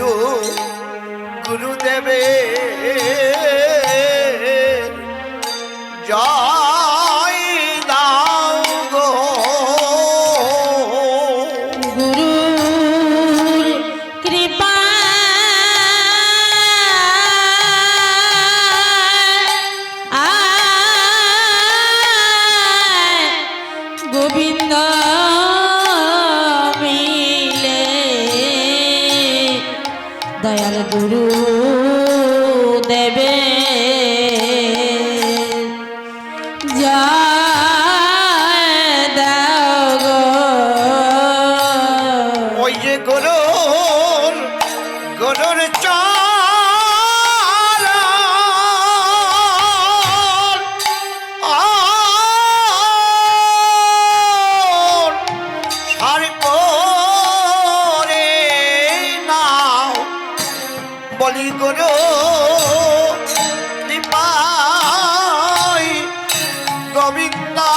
গুরু গুরুদেবের জয়। গুরু দেবে। যা ওই যে গরুর গরুর চা গোবিন্দা।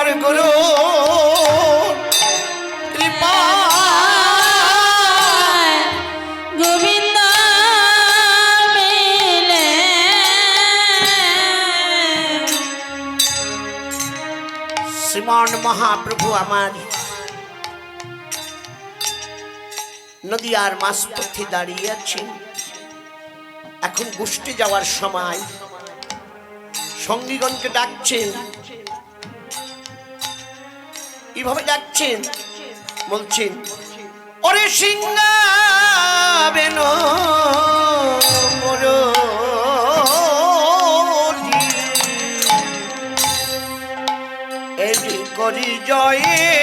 আমার গুরু মহাপ্রভু আমার নদী আর মাস পথে দাঁড়িয়ে আছেন। এখন গোষ্ঠী যাওয়ার সময় সঙ্গীগণকে ডাকছেন। কীভাবে যাচ্ছেন বলছেন ওরে সিংহাবেন করি জয়ে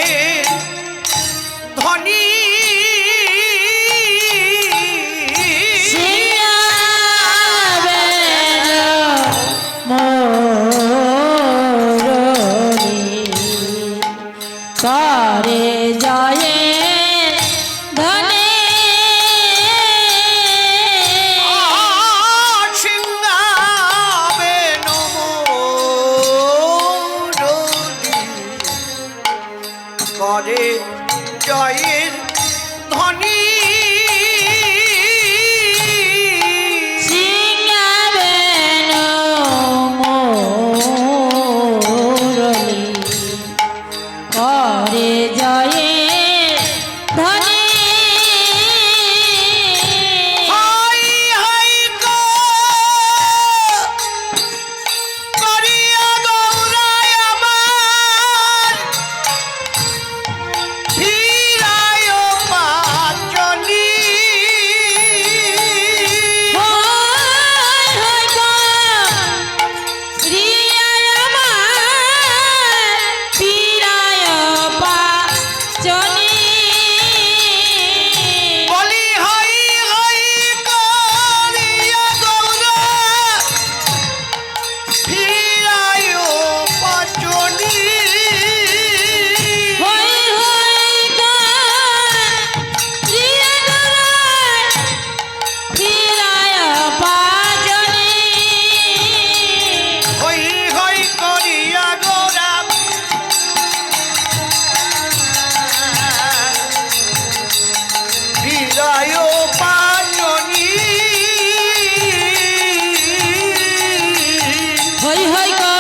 হয় হয়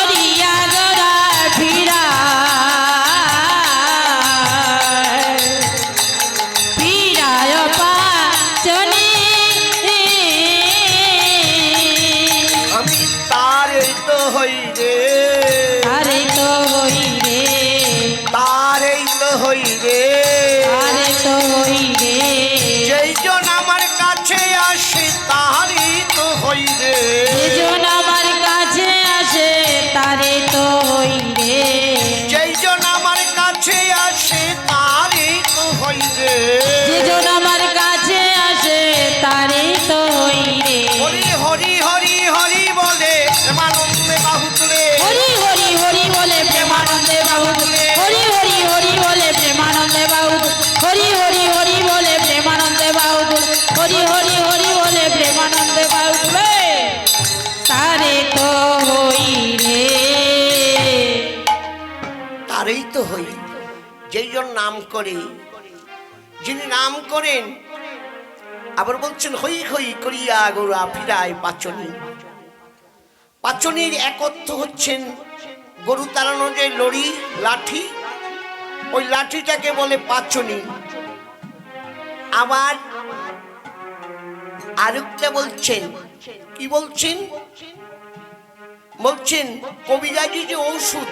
হরি হরি হরি বলে হরি হরি হরি বলে হরি হরি হরি বলে প্রেমানন্দে বাহু হরি হরি হরি বলে প্রেমানন্দে বাহু তারে তারই তো হই। যেই নাম করে যিনি নাম করেন আবার বলছেন হই হই করিয়া গোরা ফিরায় পাচনী। পাচনির এক অর্থ হচ্ছেন গরু তাড়ানো যে লড়ি, লাঠি, ওই লাঠিটাকে বলে পাচনি। আবার আরেকটা বলছেন, কি বলছেন? বলছেন, কবিরাজি যে ঔষধ,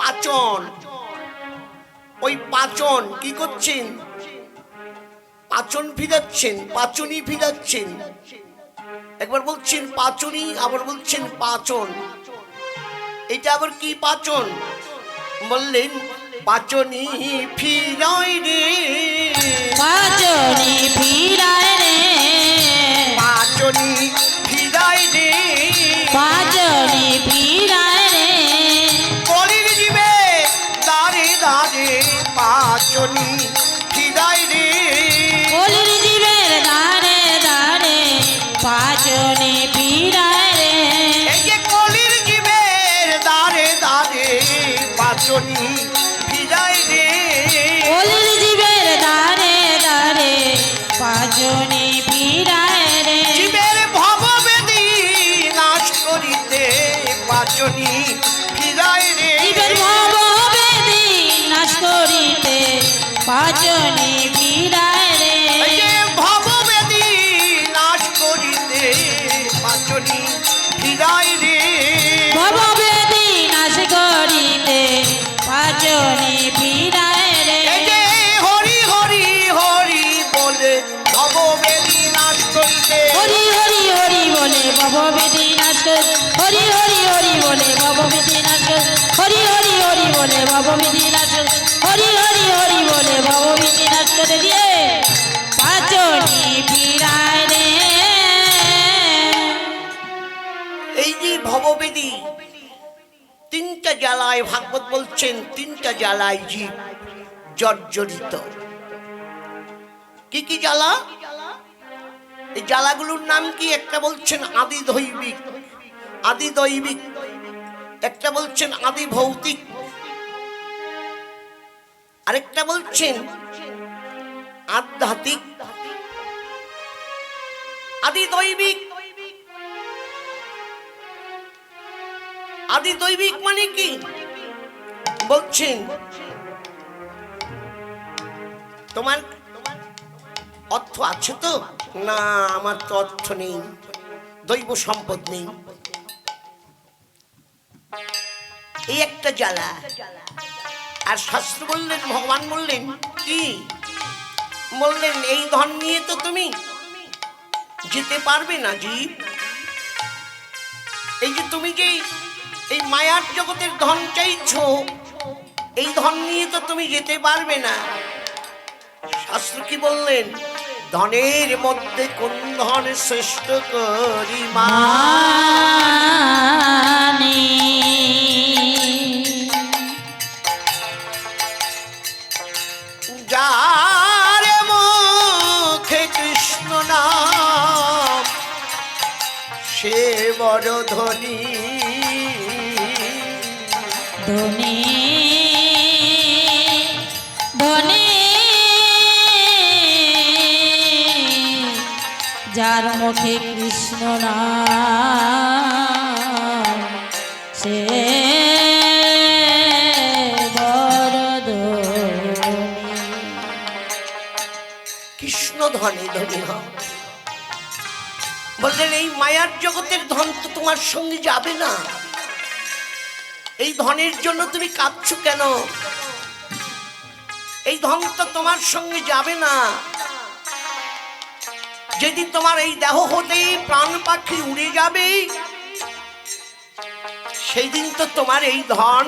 পাচন। ওই পাচন কি করছেন? পাচন ফিরাচ্ছেন পাচনই ফিরাচ্ছেন একবার বলছেন পাচনই আবার বলছেন পাচন। এটা আবার কি পাচন? বললেন পাচনি ফিরাই রে পাচনি ফিরায় রে। এই যে ভববেদী নাশ করিতে পাচনি ফিরাই রে। ভববেদি নাশ করিতে পাচনি ফিরায় রে। হরি হরি হরি বলে ভববেদী নাশ করিতে। হরি হরি হরি বলে ভববেদি নাশ হরি হরি হরি বলে ভববেদি নাশ হরি হরি হরি বলে ভববেদি নাশ হরি হরি হরি ভববেদী তিনটা জ্বালায় ভাগবত বলছেন, তিনটা জ্বালায় জীব জর্জরিত। কি কি জ্বালা? এই জ্বালাগুলোর নাম কি? একটা বলছেন আদি দৈবিক আদি দৈবিক একটা বলছেন আদি ভৌতিক আরেকটা বলছেন আধ্যাত্মিক। আদি দৈবিক আদি দৈবিক মানে কি? বলছেন। তোমার অর্থ আছে তো? না, আমার তো অর্থ নেই। দৈব সম্পদ নেই। এই একটা জ্বালা। আর শাস্ত্র বললেন, ভগবান বললেন, কি? বললেন, এই ধন নিয়ে তো তুমি যেতে পারবে না, জীব। এই যে তুমি যে এই মায়ার জগতের ধন চাইছ, এই ধন নিয়ে তো তুমি যেতে পারবে না। শাস্ত্র কি বললেন? ধনের মধ্যে কোন ধন শ্রেষ্ঠ করি মা যার মুখে কৃষ্ণ নাম। সে কৃষ্ণ ধনী ধনী হও বললেন, এই মায়ার জগতের ধন তো তোমার সঙ্গে যাবে না। এই ধনের জন্য তুমি কাঁদছো কেন? এই ধন তো তোমার সঙ্গে যাবে না। যেদিন তোমার এই দেহ হতে প্রাণ পাখি উড়ে যাবে সেই দিন তো তোমার এই ধন